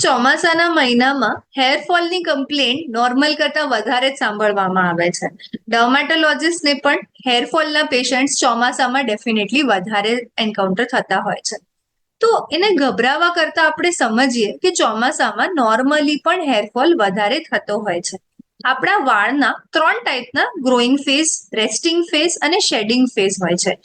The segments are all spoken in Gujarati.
ચોમાસાના મહિનામાં હેરફોલની કમ્પ્લેન નોર્મલ કરતા વધારે જ સાંભળવામાં આવે છે. ડર્માટોલોજીસ્ટને પણ હેરફોલના પેશન્ટ્સ ચોમાસામાં ડેફિનેટલી વધારે એન્કાઉન્ટર થતા હોય છે. તો એને ગભરાવા કરતા આપણે સમજીએ કે ચોમાસામાં નોર્મલી પણ હેરફોલ વધારે થતો હોય છે. આપણા વાળના ત્રણ ટાઈપના ગ્રોઈંગ ફેઝ રેસ્ટિંગ ફેઝ અને શેડિંગ ફેઝ હોય છે.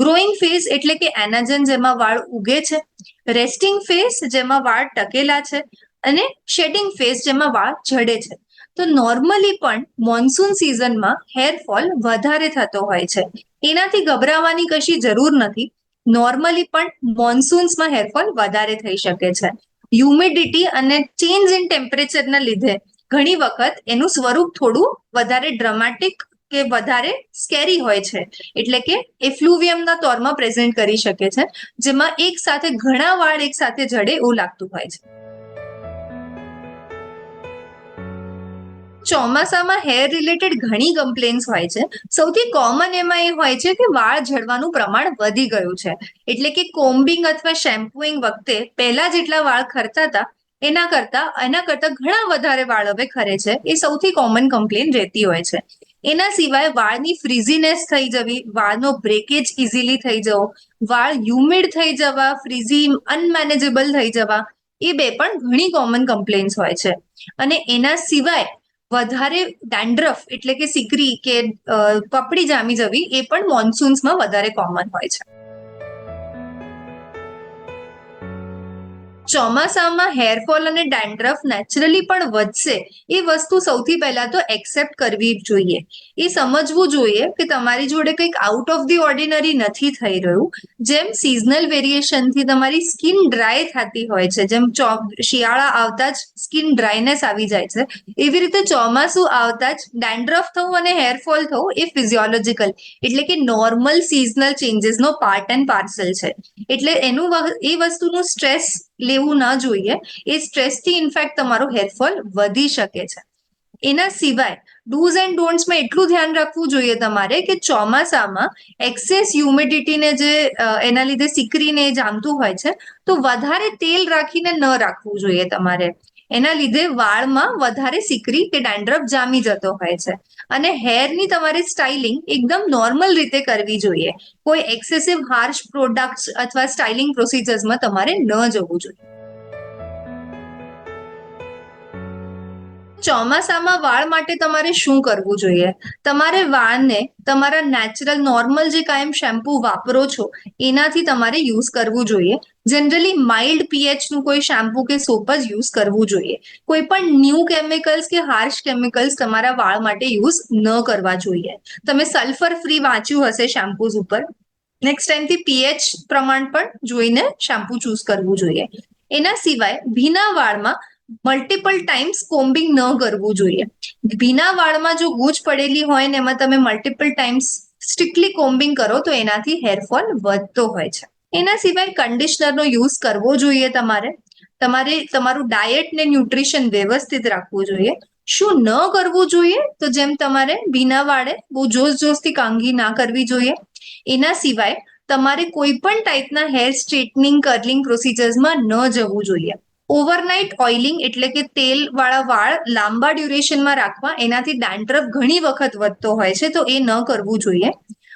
ગ્રોઈંગ ફેઝ એટલે કે એનાજન જેમાં વાળ ઉગે છે. રેસ્ટિંગ ફેસ જેમાં વાળ ટકેલા છે અને શેડિંગ ફેસ જેમાં વાળ ઝડે છે. તો નોર્મલી પણ મોન્સૂન સિઝનમાં હેરફોલ વધારે થતો હોય છે. એનાથી ગભરાવાની કશી જરૂર નથી. નોર્મલી પણ મોન્સૂન્સમાં હેરફોલ વધારે થઈ શકે છે. હ્યુમિડિટી અને ચેન્જ ઇન ટેમ્પરેચરના લીધે ઘણી વખત એનું સ્વરૂપ થોડું વધારે ડ્રામેટિક કે વધારે સ્કેરી હોય છે. એટલે કે એફ્લુવિયમના તોરમાં પ્રેઝન્ટ કરી શકે છે, જેમાં એક સાથે ઘણા વાળ એક સાથે જડે એવું લાગતું હોય છે. ચોમાસામાં હેર રિલેટેડ ઘણી કમ્પ્લેન્સ હોય છે. સૌથી કોમન એમાં એ હોય છે કે વાળ ઝડવાનું પ્રમાણ વધી ગયું છે. એટલે કે કોમ્બિંગ અથવા શેમ્પુઇંગ વખતે પહેલા જેટલા વાળ ખરતા હતા, એના કરતા એના કરતા ઘણા વધારે વાળ હવે ખરે છે. એ સૌથી કોમન કમ્પ્લેન રહેતી હોય છે. એના સિવાય વાળની ફ્રીઝીનેસ થઈ જવી, વાળનો બ્રેકેજ ઇઝીલી થઈ જવો, વાળ હ્યુમિડ થઈ જવા ફ્રીઝી અનમેનેજેબલ થઈ જવા, એ બે પણ ઘણી કોમન કમ્પ્લેન્સ હોય છે. અને એના સિવાય વધારે ડેન્ડ્રફ એટલે કે સિકરી કે પપડી જામી જવી, એ પણ મોન્સૂન્સમાં વધારે કોમન હોય છે. ચોમાસામાં હેરફોલ અને ડેન્ડ્રફ નેચરલી પણ વધશે. એ વસ્તુ સૌથી પહેલા તો એક્સેપ્ટ કરવી જ જોઈએ. એ સમજવું જોઈએ કે તમારી જોડે કંઈક આઉટ ઓફ ધી ઓર્ડિનરી નથી થઈ રહ્યું. જેમ સિઝનલ વેરિએશનથી તમારી સ્કિન ડ્રાય થતી હોય છે, જેમ શિયાળા આવતા જ સ્કિન ડ્રાયનેસ આવી જાય છે. એવી રીતે ચોમાસું આવતા જ ડેન્ડ્રફ થવું અને હેરફોલ થવું એ ફિઝિયોલોજીકલ એટલે કે નોર્મલ સિઝનલ ચેન્જીસનો પાર્ટ એન્ડ પાર્સલ છે. એટલે એનું એ વસ્તુનું સ્ટ્રેસ લેવું ન જોઈએ, એ સ્ટ્રેસથી ઇનફેક્ટ તમારો હેરફોલ વધી શકે છે. એના સિવાય ડૂઝ એન્ડ ડોન્ટ્સમાં એટલું ધ્યાન રાખવું જોઈએ તમારે કે ચોમાસામાં એક્સેસ હ્યુમિડિટીને જે એના લીધે સિકરીને જામતું હોય છે, તો વધારે તેલ રાખીને ન રાખવું જોઈએ તમારે. એના લીધે વાળમાં વધારે સિકરી કે ડેન્ડ્રફ જામી જતો હોય છે. અને હેરની તમારે સ્ટાઇલિંગ એકદમ નોર્મલ રીતે કરવી જોઈએ. કોઈ એક્સેસિવ હાર્શ પ્રોડક્ટ્સ અથવા સ્ટાઇલિંગ પ્રોસિજર્સમાં તમારે ન જવું જોઈએ. ચોમાસામાં વાળ માટે તમારે શું કરવું જોઈએ? તમારે વાળને તમારા નેચરલ નોર્મલ જે કાયમ શેમ્પુ વાપરો છો, એનાથી તમારે યુઝ કરવું જોઈએ. જનરલી માઇલ્ડ પીએચનું કોઈ શેમ્પુ કે સોપ જ યુઝ કરવું જોઈએ. કોઈ પણ ન્યૂ કેમિકલ્સ કે હાર્શ કેમિકલ્સ તમારા વાળ માટે યુઝ ન કરવા જોઈએ. તમે સલ્ફર ફ્રી વાંચ્યું હશે શેમ્પૂઝ ઉપર. નેક્સ્ટ ટાઈમથી પીએચ પ્રમાણ પણ જોઈને શેમ્પુ ચૂઝ કરવું જોઈએ. એના સિવાય ભીના વાળમાં મલ્ટિપલ ટાઈમ્સ કોમ્બિંગ ન કરવું જોઈએ. ભીના વાળમાં જો ગૂંચ પડેલી હોય ને એમાં તમે મલ્ટિપલ ટાઈમ્સ સ્ટ્રિક્ટલી કોમ્બિંગ કરો તો એનાથી હેરફોલ વધતો હોય છે. એના સિવાય કન્ડિશનરનો યુઝ કરવો જોઈએ તમારે. તમારે, તમારું ડાયટ ને ન્યુટ્રિશન વ્યવસ્થિત રાખવું જોઈએ. શું ન કરવું જોઈએ? તો જેમ તમારે ભીના વાળે બહુ જોશ જોશથી કાંગી ના કરવી જોઈએ. એના સિવાય તમારે કોઈ પણ ટાઈપના હેર સ્ટ્રેટનિંગ કર્લિંગ પ્રોસિજર્સમાં ન જવું જોઈએ. ઓવરનાઇટ ઓઇલિંગ એટલે કે તેલ વાળા વાળ લાંબા ડ્યુરેશનમાં રાખવા, એનાથી ડેન્ડ્રફ ઘણી વખત વધતો હોય છે, તો એ ન કરવું જોઈએ.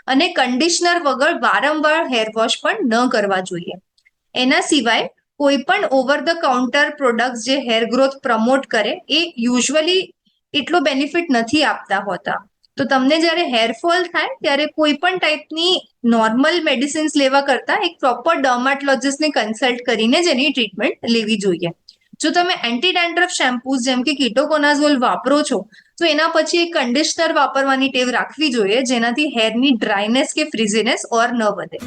અને કન્ડિશનર વગર વારંવાર હેર વોશ પણ ન કરવા જોઈએ. એના સિવાય કોઈ પણ ઓવર ધ કાઉન્ટર પ્રોડક્ટ જે હેર ગ્રોથ પ્રમોટ કરે, એ યુઝ્યુઅલી એટલો બેનિફિટ નથી આપતા હોતા. તો તમને જ્યારે હેરફોલ થાય, ત્યારે કોઈ પણ ટાઈપની નોર્મલ મેડિસિન્સ લેવા કરતા એક પ્રોપર ડર્માટોલોજીસ્ટને કન્સલ્ટ કરીને જ એની ટ્રીટમેન્ટ લેવી જોઈએ. જો તમે એન્ટી ડેન્ડ્રફ શેમ્પૂઝ જેમ કે કીટોકોનાઝોલ વાપરો છો, તો એના પછી એક કન્ડિશનર વાપરવાની ટેવ રાખવી જોઈએ, જેનાથી હેરની ડ્રાયનેસ કે ફ્રીઝીનેસ ઓર ન વધે.